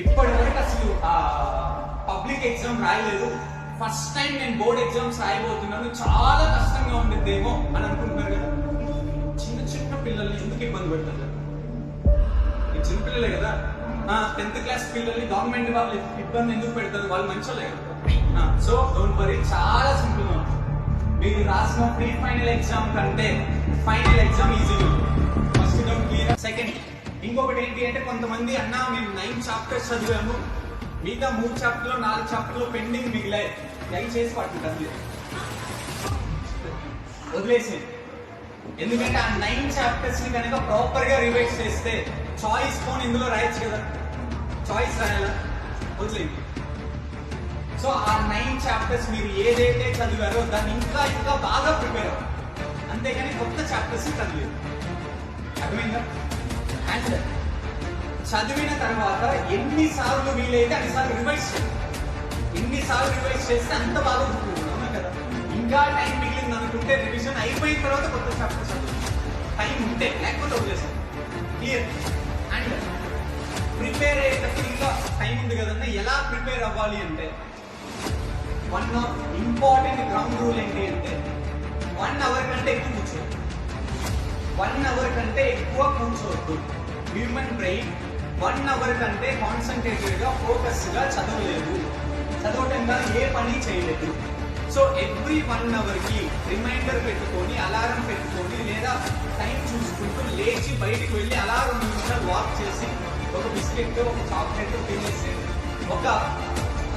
ఇప్పటి వరకు అసలు పబ్లిక్ ఎగ్జామ్ రాయలేదు. ఫస్ట్ టైం నేను బోర్డ్ ఎగ్జామ్స్ రాయబోతున్నాను. చాలా కష్టంగా ఉండిద్దేమో అని అనుకుంటున్నారు కదా. చిన్న చిన్న పిల్లల్ని ఎందుకు ఇబ్బంది పెడతారు ఈ చిన్న పిల్లలే కదా. టెన్త్ క్లాస్ పిల్లల్ని గవర్నమెంట్ వాళ్ళు ఇబ్బంది ఎందుకు పెడతారు? వాళ్ళు మంచిగా కదా. సో డోంట్ వరీ చాలా సింపుల్గా మీరు రాసిన ప్రీ ఫైనల్ ఎగ్జామ్ కంటే ఫైనల్ ఎగ్జామ్ ఈజీగా ఫస్ట్ డౌట్ క్లియర్ సెకండ్ ఇంకొకటి ఏంటి అంటే కొంతమంది అన్న మేము నైన్ చాప్టర్స్ చదివాము. మిగతా మూడు చాప్టర్లో నాలుగు చాప్టర్లో పెండింగ్ మిగిలాయి. దయచేసి వాటిని చదిలేదు వదిలేసి ఎందుకంటే ఆ నైన్ చాప్టర్స్ని కనుక ప్రాపర్గా రివైజ్ చేస్తే చాయిస్ ఫోన్ ఇందులో రాయొచ్చు కదా. చాయిస్ రాయాలా? వదిలేదు సో ఆ నైన్ చాప్టర్స్ మీరు ఏదైతే చదివారో దాన్ని ఇంకా ఇంకా బాగా ప్రిపేర్ అవ్వాలి. అంతేగాని కొత్త చాప్టర్స్ చదిలేదు అర్థమైందా? చదివిన తర్వాత ఎన్నిసార్లు వీలైతే అన్నిసార్లు రివైజ్ చేయాలి ఎన్నిసార్లు రివైజ్ చేస్తే అంత బాగా గుర్తుంది అవునా కదా? ఇంకా టైం మిగిలింది అనుకుంటే రివిజన్ అయిపోయిన తర్వాత కొత్త చాప్టర్ చదువు. టైం ఉంటే లేకపోతే వదిలేసాం క్లియర్ అండ్ ప్రిపేర్ అయ్యేటప్పుడు ఇంకా టైం ఉంది కదన్నా ఎలా ప్రిపేర్ అవ్వాలి అంటే one of important ground rule ఏంటి అంటే వన్ అవర్ కంటే ఎక్కువ కూర్చోవద్దు. వన్ అవర్ కంటే ఎక్కువ కూర్చోవద్దు. హ్యూమన్ బ్రెయిన్ వన్ అవర్ కంటే కాన్సన్ట్రేటెడ్గా ఫోకస్గా చదవలేదు. చదవటంగా ఏ పని చేయలేదు. సో ఎవ్రీ వన్ అవర్కి రిమైండర్ పెట్టుకొని అలారం పెట్టుకొని లేదా టైం చూసుకుంటూ లేచి బయటికి వెళ్ళి అలా రెండు నిమిషాలు వాక్ చేసి ఒక బిస్కెట్ ఒక చాక్లెట్ తినేసి ఒక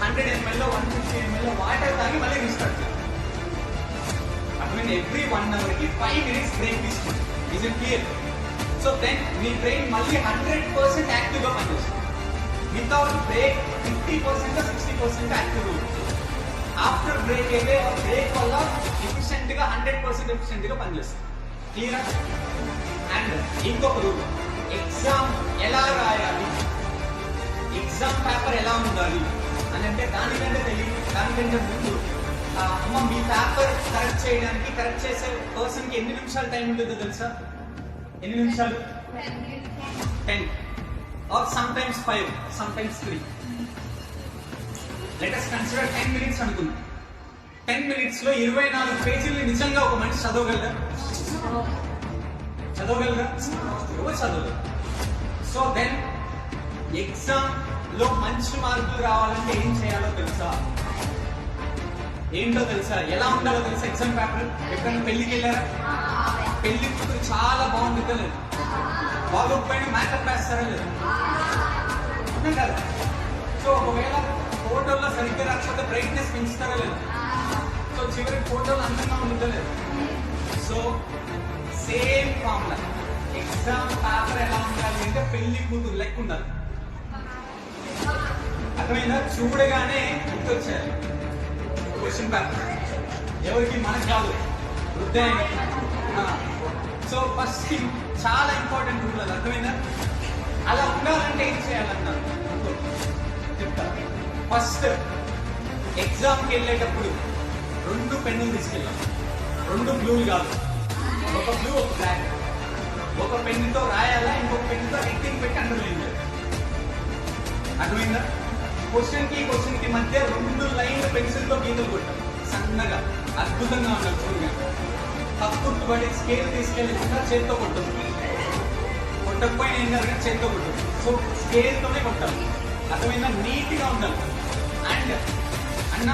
hundred ML one fifty ML water తాగి మళ్ళీ రీస్టార్ట్ అట్ అటువంటి ఎవ్రీ వన్ అవర్కి ఫైవ్ మినిట్స్ బ్రేక్ తీసుకోండి is it clear so then me brain మళ్ళీ హండ్రెడ్ పర్సెంట్ యాక్టివ్గా పనిచేస్తుంది. Without break fifty percent sixty percent active ఉంటుంది. ఆఫ్టర్ బ్రేక్ అయితే బ్రేక్ వల్ల ఎఫిషియెంట్గా హండ్రెడ్ పర్సెంట్ ఎఫిషియెంట్గా పనిచేస్తుంది. క్లియర్ అండ్ ఇంకొక రూల్ ఎగ్జామ్ ఎలా రాయాలి? ఎగ్జామ్ పేపర్ ఎలా ఉండాలి? అని అంటే దానికంటే తెలియదు. దానికంటే ముందు ఆ, అమ్మ మీ పేపర్ కరెక్ట్ చేయడానికి కరెక్ట్ చేసే పర్సన్కి ఎన్ని నిమిషాలు టైం ఉంటుందో తెలుసా? ఎన్ని నిమిషాలు? Ten or sometimes five sometimes three let consider ten minutes అనుకుందాం. టెన్ మినిట్స్లో ఇరవై నాలుగు పేజీలు నిజంగా ఒక మనిషి చదవగలరా చదవగలరా ఎవరు చదవగలరు సో దెన్ ఎగ్జామ్లో మంచి మార్కులు రావాలంటే ఏం చేయాలో తెలుసా? ఏంటో తెలుసా? ఎలా ఉండాలో తెలుసా ఎగ్జామ్ పేపర్ ఎప్పుడైనా పెళ్ళికి వెళ్ళారా? పెళ్ళి కూతురు చాలా బాగుంది లేదు బాగోకపోయినా మేకప్ వేస్తారా లేదు? కదా సో ఒకవేళ ఫోటోల్లో సరిగ్గా రాకపోతే బ్రైట్నెస్ పెంచుతారా లేదు? సో చివరికి ఫోటోలు అందంగా ఉండలేదు so same formula exam paper ఎలా ఉండాలి అంటే పెళ్ళి కూతురు లెక్క ఉండాలి. అర్థమైందా? చూడగానే గుర్తొచ్చారు క్వశ్చన్ పేపర్ ఎవరికి? మనకు కాదు. వృద్ధాయన సో ఫస్ట్ థింగ్ చాలా ఇంపార్టెంట్ రూల్ అది. అర్థమైందా? అలా ఉండాలంటే ఏం చేయాలన్నారు చెప్తా. ఫస్ట్ ఎగ్జామ్కి వెళ్ళేటప్పుడు రెండు పెన్నులు తీసుకెళ్ళాం. రెండు బ్లూలు కాదు. ఒక బ్లూ ఒక బ్లాక్ ఒక పెన్నుతో రాయాలా ఇంకొక పెన్నుతో ఎక్కింగ్ పెట్టి అండర్లైన్ అర్థమైందా? క్వశ్చన్కి క్వశ్చన్కి మధ్య రెండు లైన్ పెన్సిల్తో గీతలు కొట్టాం. సన్నగా అద్భుతంగా ఉన్నారు చూడగా తప్పు స్కేల్ తీసుకెళ్ళకుండా చేత్తో కొట్టదు కొట్టకపోయినా ఏం కాదు కానీ చేత్తో కొట్టదు సో స్కేల్తోనే కొట్టాలి. అర్థమైనా నీట్గా ఉండాలి. అండ్ అన్న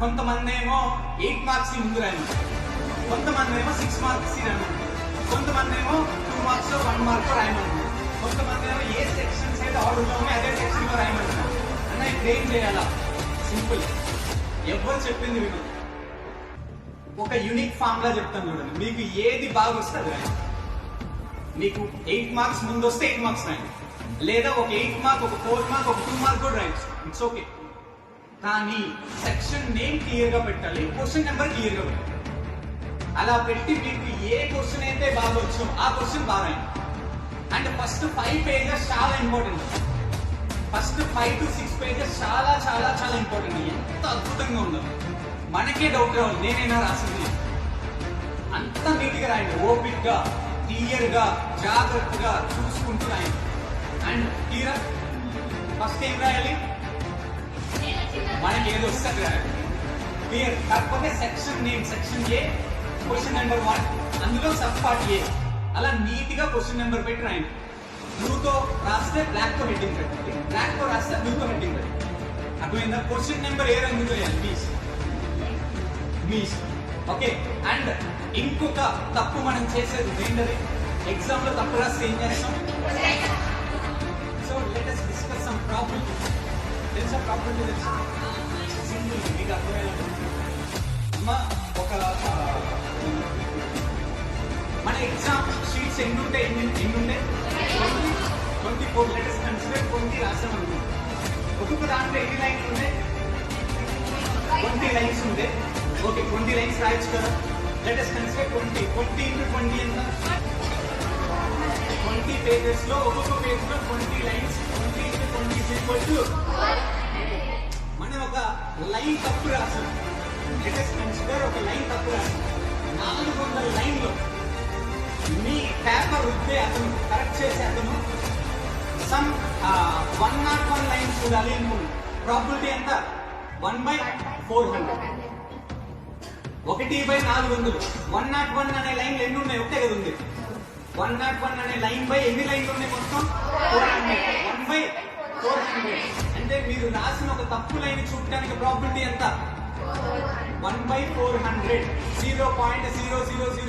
కొంతమంది ఏమో ఎయిట్ మార్క్స్ ముందు రాయమంటారు. కొంతమంది ఏమో సిక్స్ మార్క్స్ రాను కొంతమంది ఏమో టూ మార్క్స్ వన్ మార్క్ రాయమంటారు. కొంతమంది ఏమో ఏ సెక్షన్స్ అయితే ఆర్డర్లో అదే సెక్షన్లో రాయమంటారు. అన్న ఇప్పుడు ఏం చేయాలా? సింపుల్ ఎవరు చెప్పింది విను. ఒక యూనిక్ ఫార్ములా చెప్తాను చూడండి. మీకు ఏది బాగా వస్తుంది మీకు ఎయిట్ మార్క్స్ ముందు వస్తే ఎయిట్ మార్క్స్ రాయండి. లేదా ఒక ఎయిట్ మార్క్ ఒక ఫోర్ మార్క్ ఒక టూ మార్క్ కూడా రాయొచ్చు ఇట్స్ ఓకే కానీ సెక్షన్ నేమ్ క్లియర్గా పెట్టాలి క్వశ్చన్ నెంబర్ క్లియర్గా పెట్టాలి. అలా పెట్టి మీకు ఏ క్వశ్చన్ అయితే బాగా వచ్చో ఆ క్వశ్చన్ బాగా అండ్ ఫస్ట్ ఫైవ్ పేజెస్ చాలా important first five to six pages చాలా చాలా చాలా ఇంపార్టెంట్ ఎంత అద్భుతంగా ఉండదు మనకే డౌట్ రావాలి నేనైనా రాసింది. అంత నీట్గా రాయండి. ఓపిక్గా క్లియర్గా జాగ్రత్తగా చూసుకుంటూ రాయండి. అండ్ క్లియర్ ఫస్ట్ ఏం రాయాలి? మనకి ఏదో వస్తుంది రాయాలి క్లియర్ కాకపోతే section name section A question number one అందులో సబ్ పార్ట్ ఏ అలా నీట్గా క్వశ్చన్ నెంబర్ పెట్టి రాయండి. బ్లూతో రాస్తే బ్లాక్తో హెడ్డింగ్ పెట్టండి బ్లాక్తో రాస్తే బ్లూతో హెడ్డింగ్ పెట్టండి అర్థమైందా? క్వశ్చన్ నెంబర్ ఏ రంగుతో వేయాలి? ప్లీజ్ మీస్ ఓకే అండ్ ఇంకొక తప్పు మనం చేసేది ఏంటది? ఎగ్జామ్లో తప్పు రాస్తే ఏం చేస్తాం? So let us discuss some problem తెలుసా ప్రాబ్లమ్ తెలుసా? సింగిల్ మీకు అర్థమయ్యేలా అమ్మ ఒక మన ఎగ్జామ్ షీట్స్ ఎన్ని ఉంటాయి ఎన్ని ఎన్ని ఉంటాయి twenty four letters consider twenty రాసాం అనుకుంటాం ఒక్కొక్క దాంట్లో ఎన్ని లైన్స్ ఉంటాయి ట్వంటీ లైన్స్ ఉండే. ఓకే ట్వంటీ లైన్స్ రాయొచ్చు కదా. Let us consider twenty twenty into twenty ఎంత? ట్వంటీ పేజెస్లో ఒక్కొక్క పేజ్లో twenty lines twenty into twenty equal మనం ఒక లైన్ తప్పు రాసాం. లెట్ అస్ కన్సిడర్ ఒక లైన్ తప్పు రాసాం. నాలుగు వందల లైన్లో మీ పేపర్ రుద్దే అతను కరెక్ట్ చేసే అతను some one not one line చూడాలి అనుకున్నాను ప్రాబిలిటీ ఎంత? వన్ బై ఫోర్ హండ్రెడ్ ఒకటి బై నాలుగు వందలు వన్ నాట్ వన్ అనే లైన్ ఎన్ని ఉన్నాయి ఒకటే కదా ఉంది. వన్ నాట్ వన్ అనే లైన్ బై ఎన్ని లైన్లు ఉన్నాయి మొత్తం? Four hundred. One by four hundred. అంటే మీరు రాసిన ఒక తప్పు లైన్ చూడటానికి ప్రాబిలిటీ ఎంత? One by four hundred. Zero point zero zero zero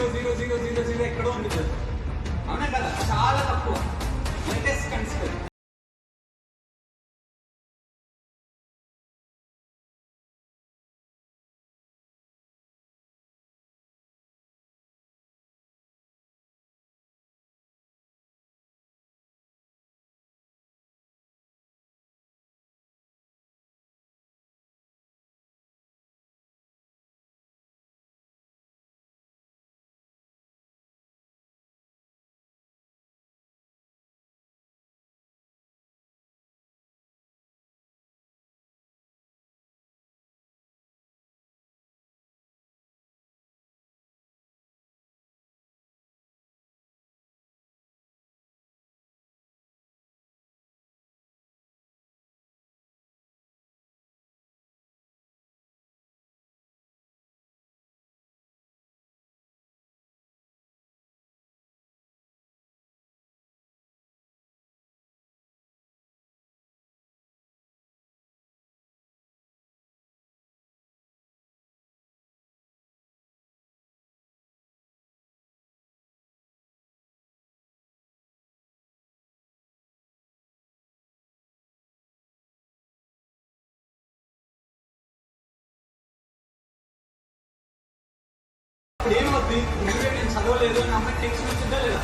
నేను చదవలేదు అని అమ్మాయి టెక్స్ట్ వచ్చిందా లేదా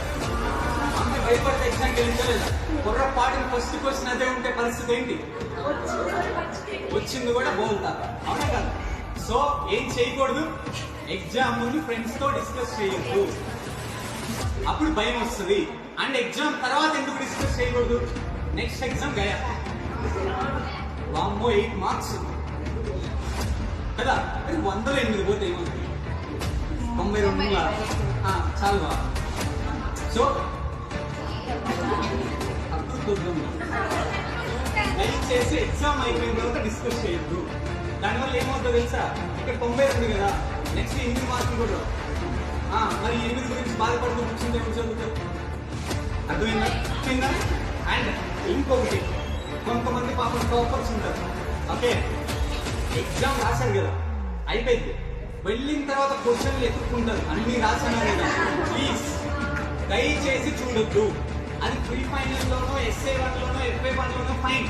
అమ్మాయి భయపడితే ఎగ్జామ్కి వెళ్ళిందా లేదా పొర్రపాటున ఫస్ట్ క్వశ్చన్ అదే ఉంటే పరిస్థితి ఏంటి? వచ్చింది కూడా బోల్తా అవునా కదా? సో ఏం చేయకూడదు? ఎగ్జామ్ ముందు ఫ్రెండ్స్తో డిస్కస్ చేయొద్దు. అప్పుడు భయం వస్తుంది. అండ్ ఎగ్జామ్ తర్వాత ఎందుకు డిస్కస్ చేయకూడదు? నెక్స్ట్ ఎగ్జామ్ గయా. వామ్మో ఎయిట్ మార్క్స్ కదా? వందలు ఎనిమిది పోతే ఏమవుతుంది తొంభై రెండు చాలు బా సో చూద్దాం దయచేసి ఎగ్జామ్ అయిపోయిన తర్వాత డిస్కస్ చేయొద్దు. దానివల్ల ఏమవుతుందో తెలుసా? ఇక్కడ తొంభై రెండు కదా. నెక్స్ట్ ఎనిమిది మార్కులు కూడా. మరి ఎనిమిది గురించి బాధపడుతూ కూర్చుంటే ఏమి చదువుతారు అర్థమైందా? అర్థమైందా? అండ్ ఇంకొకటి కొంతమంది పాపం టాపర్స్ ఉంటారు. ఓకే? ఎగ్జామ్ రాశారు కదా. అయిపోయింది. వెళ్ళిన తర్వాత క్వశ్చన్లు ఎత్తుకుంటారు. అన్ని రాసాను ప్లీజ్ దయచేసి చూడొద్దు. అది ప్రీ ఫైనల్ లోనో ఎస్ఏ వన్లోనో ఎఫ్ఏ వన్లోనో ఫైన్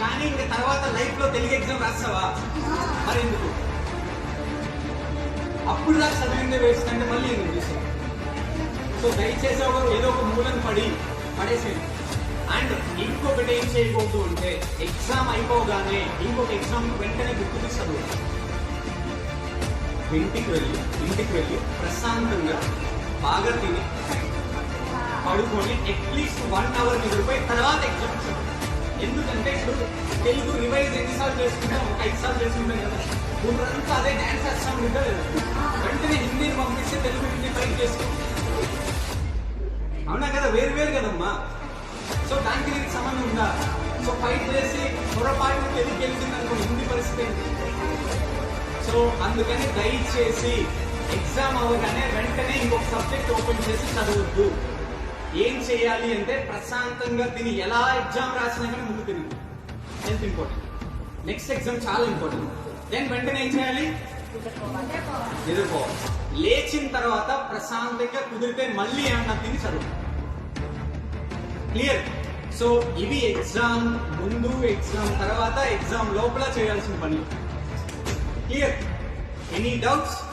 కానీ ఇంక తర్వాత లైఫ్లో తెలుగు ఎగ్జామ్ రాస్తావా? మరి ఎందుకు అప్పుడు దాకా చదివిందే వేస్ట్ అంటే మళ్ళీ ఎందుకు తీసుకో సో దయచేసి ఒకరు ఏదో ఒక మూలను పడి పడేసేది అండ్ ఇంకొకటి ఏం చేయకూడదు అంటే ఎగ్జామ్ అయిపోగానే ఇంకొక ఎగ్జామ్ వెంటనే గుర్తు చదువు ఇంటికి వెళ్ళి ఇంటికి వెళ్ళి ప్రశాంతంగా బాగా తిని పడుకొని అట్లీస్ట్ వన్ అవర్ నిద్రపోయి తర్వాత ఎగ్జామ్స్ ఎందుకంటే ఇప్పుడు తెలుగు రివైజ్ ఎన్నిసార్లు చేసుకుంటాం ఒక ఐదు సార్లు చేసుకుంటాం కదా. ఊరంతా అదే డ్యాన్స్ వేస్తాం ఉంటా లేదా వెంటనే హిందీని పంపిస్తే తెలుగు హిందీ ట్రై చేసుకో అవునా కదా? వేరు వేరు కదమ్మా. సో దానికి దీనికి సంబంధం ఉందా? సో ఫైట్ చేసి పొరపాటు తెలుగు వెళ్తుంది అనుకో హిందీ పరిస్థితి ఏంటి? సో అందుకని దయచేసి ఎగ్జామ్ అవ్వగానే వెంటనే ఇంకొక సబ్జెక్ట్ ఓపెన్ చేసి చదవద్దు. ఏం చేయాలి అంటే ప్రశాంతంగా తిని ఎలా ఎగ్జామ్ రాసినా కానీ ముందు తిని హెల్త్ ఇంపార్టెంట్ నెక్స్ట్ ఎగ్జామ్ చాలా ఇంపార్టెంట్ దెన్ వెంటనే ఏం చేయాలి? నిద్రపోవాలి. లేచిన తర్వాత ప్రశాంతంగా కుదిరితే మళ్ళీ ఏమన్నా తిని చదువు క్లియర్ సో ఇవి ఎగ్జామ్ ముందు ఎగ్జామ్ తర్వాత ఎగ్జామ్ లోపల చేయాల్సిన పని. Clear? Any doubts?